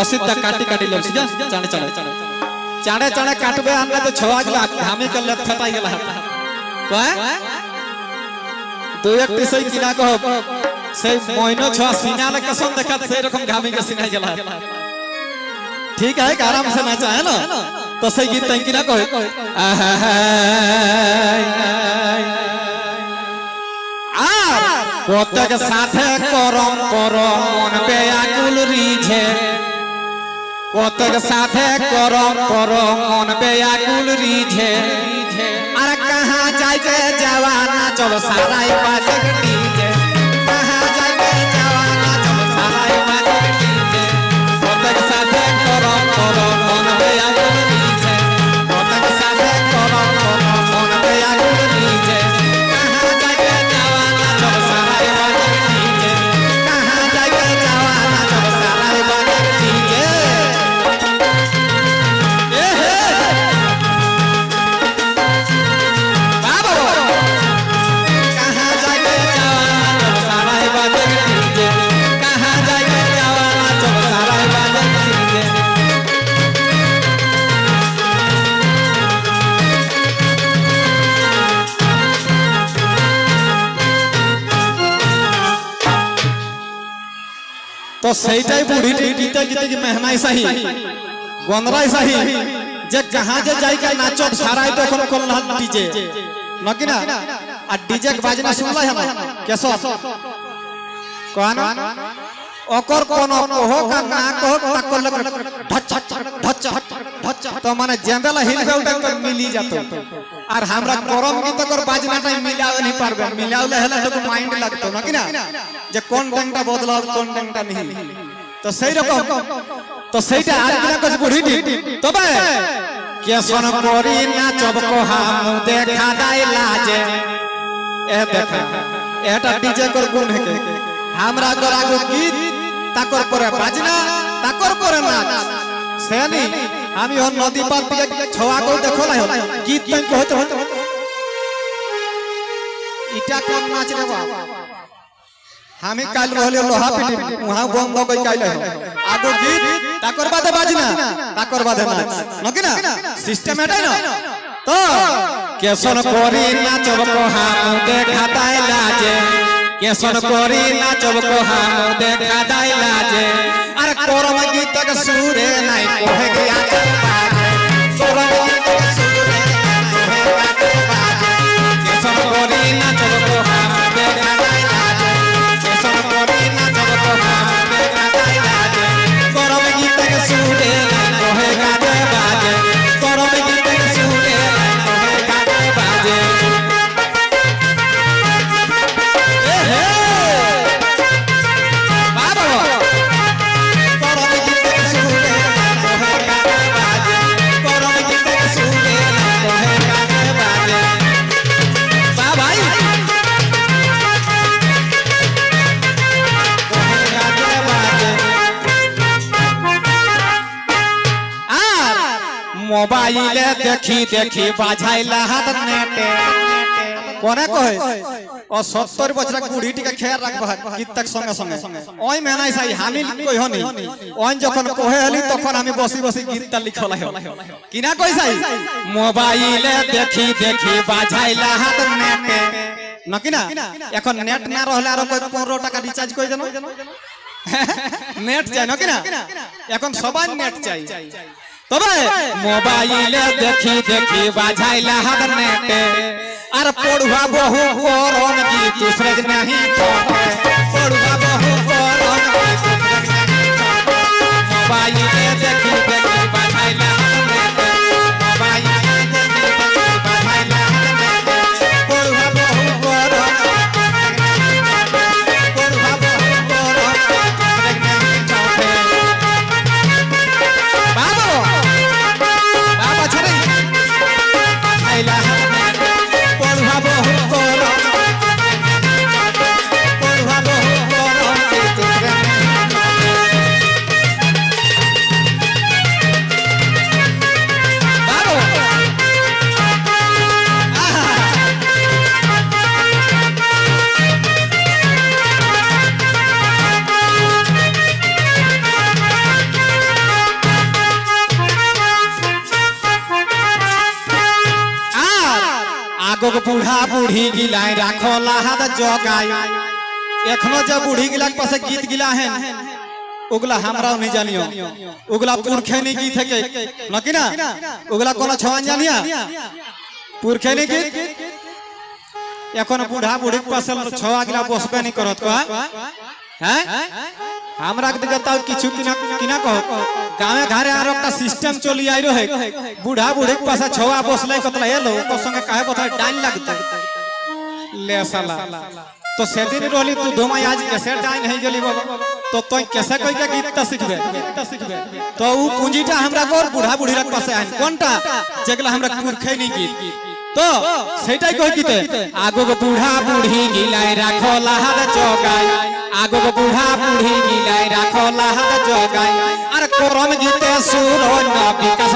অসিদ্ধা কাটি কাটি লেবছি যা চাঁড়ে চাঁড়ে চাঁড়ে চাঁড়ে কাটবে আমরা তো ছোয়া গেলা ঘামে কে লেপ ফেটাই গেলা কয় দুই একটি সেই কিনা কহ সেই মইন ছোয়া সিনালে কেসন দেখাত সেই রকম ঘামে কে সিনাই গেলা ठीक है आराम से नाचा है ना तो सही गीत तैं किना कहे আর প্রত্যেক সাথে করম করম প্রত্যেক সাথে করম করম মন বেয়াকুল রিঝে আর কাহা যাইতে যাওয়া না, চলো সারাই বাজে তো সেইটাই বুড়ির গীতে গীতে মেহনাই সাহি। গন্ধরাই সাহি। যে জাহাজে যাইকা নাচব সারাই তো এখন করলাম ডিজে। নাকি না? আর ডিজে বাজনা শুনলাই হলো কেসব? কান অকর কোন কোহক আর না কোহক তা করলে ঢচ ঢচ ঢচ তো মানে জেন্দালা হিলবে ওটা তো মিলি যেত। আর আমরা করম গীত কর বাজনাটাই মিলাও নি পারবে। মিলাওলে হলে তো মাইন্ড লাগতো না কি না? যে কোন ট্যাংটা বদলাও কোন ট্যাংটা নিহি তো সেই রকম। তো সেইটা আর কিনা কাছে বুড়িটি তবে কেসন করি না চবক হাম দেখা দাই লাজে। এ দেখা। এটা ডিজে কর গুণ হেকে? हमरा गोरा को তাকর পরে বাজনা, তাকর পরে নাচ। সেনি আমি হন নদী পার দিকে ছোয়া কই দেখো লাই গীত তাই কহতে হতে হতে ইটা কোন নাচ রে বাবা আমি কাল রহলে লোহা পিটি উহা বম বগই কাইলে আগো গীত, তাকর বাদে বাজনা, তাকর বাদে নাচ। নকি না? সিস্টেম এটাই না? তো কেসন করি নাচব কোহামু দেখা দাই লাজে কেসন করি নাচব কোহামু দেখা দাইলা যে। আর করম গীতক সুরে নাই কোহে গিয়া মোবাইলে দেখি দেখি বাজাইলা হাত নেটে। কোনে কহে ও সত্তর বছর বুড়ি টিকে খেয়াল রাখবা গীতক সঙ্গে সঙ্গে। ওই মেনাই সাই আমি কই হনি? ওই যখন কহে হলি তখন আমি বসি বসি গীতটা লিখলাই কিনা কই সাই? মোবাইলে দেখি দেখি বাজাইলা হাত নেটে। নাকি না এখন নেট না রহলে আরও কই 15 টাকা রিচার্জ কই দেন নেট চাই নাকি না এখন সবাই নেট চাই। তবে মোবাইলে দেখি দেখি বাজাইলা হাত নেটে। আর পড়ুয়া বহু করন কি দুসরে नहीं আগক বুঢ়া বুঢ়ি গিলাই রাখল হাত জগাই। এখনও যে বুঢ়ি গিলাক পাশে গীত গিলা হেন, ওগুলা আমরাও নি জানিও ওগুলা পুরখেনি গীত থেকে নাকি না? ওগুলা কোন ছওয়ান জানিয়া? পুরখেনি গীত? এখন বুঢ়া বুঢ়ির পাশে ছওয়া গিলা বসবে নি করত হ্যাঁ আমরা দিকে তাও কিছু কিনা কিনা কহ গাঁয়ে ঘরে আর একটা সিস্টেম চলি আই রহে বুড়া বুড়ি পাশে ছওয়া বসলাই কতলা এলো তোর সঙ্গে কাহে কথা ডাইন লাগতে লে সালা তো সেদিন রলি তুই ধমাই আজ কেসে ডাইন হয়ে গলি বাবা। তো তুই কেসে কই কইকে গীতটা শিখবে তো ও পুঁজিটা আমরা কর বুড়া বুড়ি বুড়ির পাশে আইন। কোনটা? যেগুলা আমরা খাই নি গীত। তো সেটাই কই গীতে। আগো বুড়া বুড়ি গিলাই রাখো লাহার চকায় আগো গো বুঢ়া বুঢ়ী গিলাই রাখলা লাহাদ জগাই। আর করম গীতে সুর বিকাশ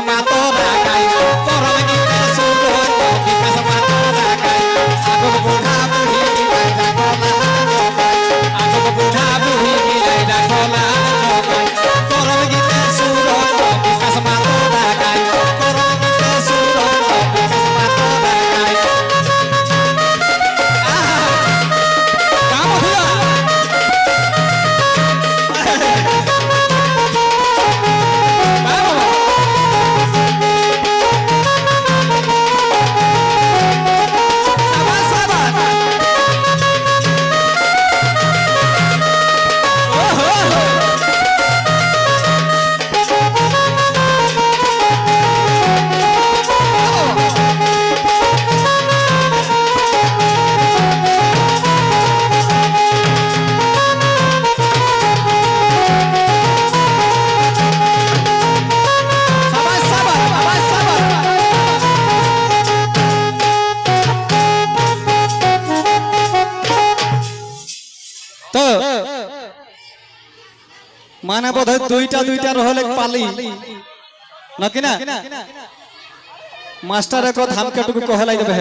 তো মানে বোধ হয় দুইটা দুইটা রহলে পালি। নাকি না? মাস্টার এক ধামকে টুকু কহলাই দেবে।